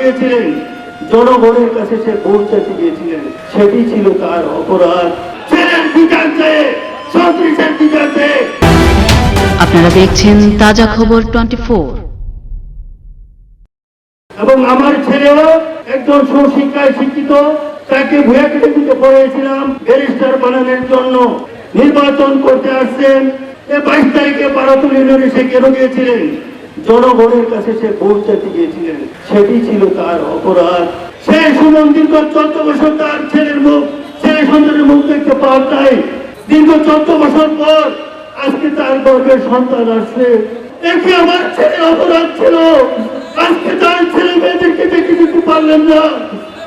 গিয়েছিলেন জনগণের কাছে সে চাইতে গিয়েছিলেন। সেটি ছিল তার অপরাধ। আপনারা দেখছেন তাজা খবর টোয়েন্টি এবং আমার ছেলেও একজন সুশিক্ষায় শিক্ষিত তাকে ভুয়া পড়িয়েছিলাম ব্যারিস্টার বানানোর জন্য। নির্বাচন করতে আসছেন। বাইশ তারিখে পারাতুল ইউনিয়নে সে কেন গিয়েছিলেন? জনগণের কাছে সে চাইতে গিয়েছিলেন, সেটি ছিল তার অপরাধ। সে সুমন দীর্ঘ চোদ্দ বছর তার ছেলের মুখ ছেলে সন্তানের মুখ দেখতে পাওয়ার নাই দীর্ঘ চোদ্দ বছর পর আজকে তার গর্বের সন্তান আসছে। দেখে আমার ছেলের অপরাধ ছিল। আজকে তার ছেলে মেয়েদেরকে দেখে দিতে পারলেন না।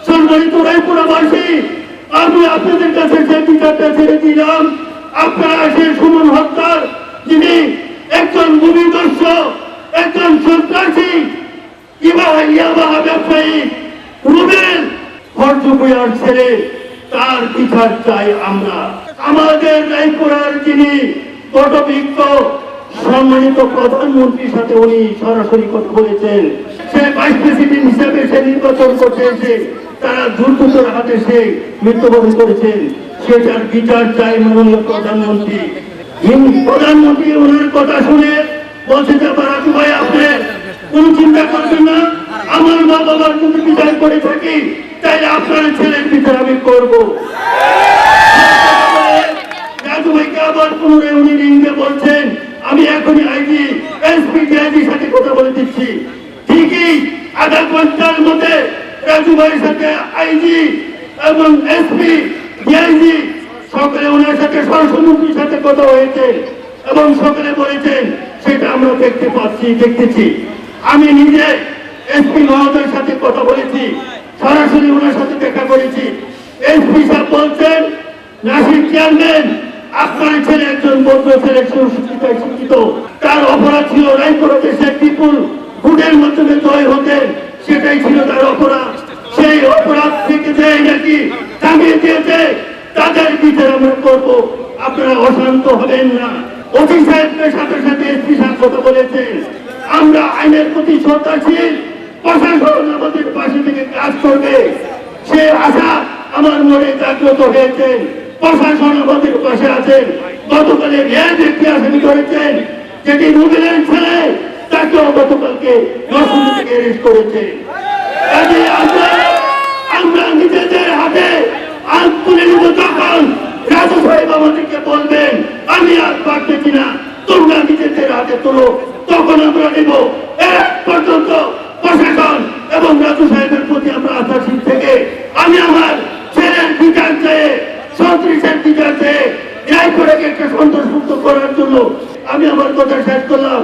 সম্মানিত রায়পুরাবাসী, আমি আপনাদের কাছে যে বিচারটা ছেড়ে দিলাম, আপনারা সে সুমন হত্যার, যিনি একজন ভূমিদর্শ একজন সন্ত্রাসী ইবাহ ইয়াবাহ ব্যবসায়ী রুবেল, হরজুবিয়ার ছেলে, তার বিচার চাই আমরা। আমাদের রায়পুরার যিনি পটবিজ্ঞ সম্মানিত প্রধানমন্ত্রীর সাথে উনি সরাসরি কথা বলেছেন, সে ভাইস প্রেসিডেন্ট হিসেবে সে নির্বাচন করতে এসে, তারা দুর্বৃত্তর হাতে সে মৃত্যুবরণ করেছেন সেটার বিচার চাই মাননীয় প্রধানমন্ত্রী। প্রধানমন্ত্রী, ওনার কথা শুনে বলছে যে বারাক ভাই আপনি কোন চিন্তা করবেন না, আমার মা বাবার যদি বিচার করে থাকি তাইলে আপনার ছেলের বিচার আমি করব। আবার উনি বলছেন, আমি এখনই আইজি, এসপি সাথে কথা বলে দিচ্ছি। ঠিকই, আধা ঘণ্টার মধ্যে রাজু ভাইয়ের সাথে আইজি এবং এসপি ডিআইজি সকালে ওনার সাথে স্বরাষ্ট্রমন্ত্রীর সাথে কথা হয়েছে এবং সকালে বলেছেন সেটা আমরা দেখতে পাচ্ছি, দেখতেছি। আমি নিজে এসপি মহোদয়ের সাথে কথা বলেছি, সরাসরি ওনার সাথে দেখা করেছি। এসপি সাহেব বলছেন, নাসির চেয়ারম্যান, আপনার ছেলে একজন বন্ধু ছেলে, সুশিক্ষিত, শিক্ষিত। তার অপরাধ ছিল রায়পুরতে শেখ বিপুল ভোটের মাধ্যমে জয় হতেন সেটাই ছিল তার অপরাধ। সেই অপরাধ থেকে যে নাকি থামিয়ে দিয়েছে, তাদের বিচার আমরা করব। আপনারা অশান্ত হবেন না। অতি সাহেবের সাথে সাথে এসপি সাহেব কথা আমরা আইনের প্রতি শ্রদ্ধাশীল, প্রশাসন আমাদের পাশে থেকে কাজ করবে। সে আশা আমার মনে জাগ্রত হয়েছে। প্রশাসন আমাদের পাশে আছেন। গতকালে ন্যায় ব্যক্তি আসামি করেছেন যেটি রুবেলের ছেলে তাকেও গতকালকে দর্শন থেকে অ্যারেস্ট করেছে। কাজে আমরা আমরা নিজেদের হাতে আগ তুলে নিব তখন রাজু সাহেব আমাদেরকে বলবেন আমি আর পারতেছি না তোমরা নিজেদের হাতে তোলো, তখন আমরা নেব। এক পর্যন্ত প্রশাসন এবং রাজু সাহেবের প্রতি আমরা আশাশীল থেকে আমি আমার ছেলের বিচার চেয়ে, সন্ত্রিসের বিচার চেয়ে, ন্যায় করে একটা সন্তোষ করার জন্য আমি আমার কথা শেষ করলাম।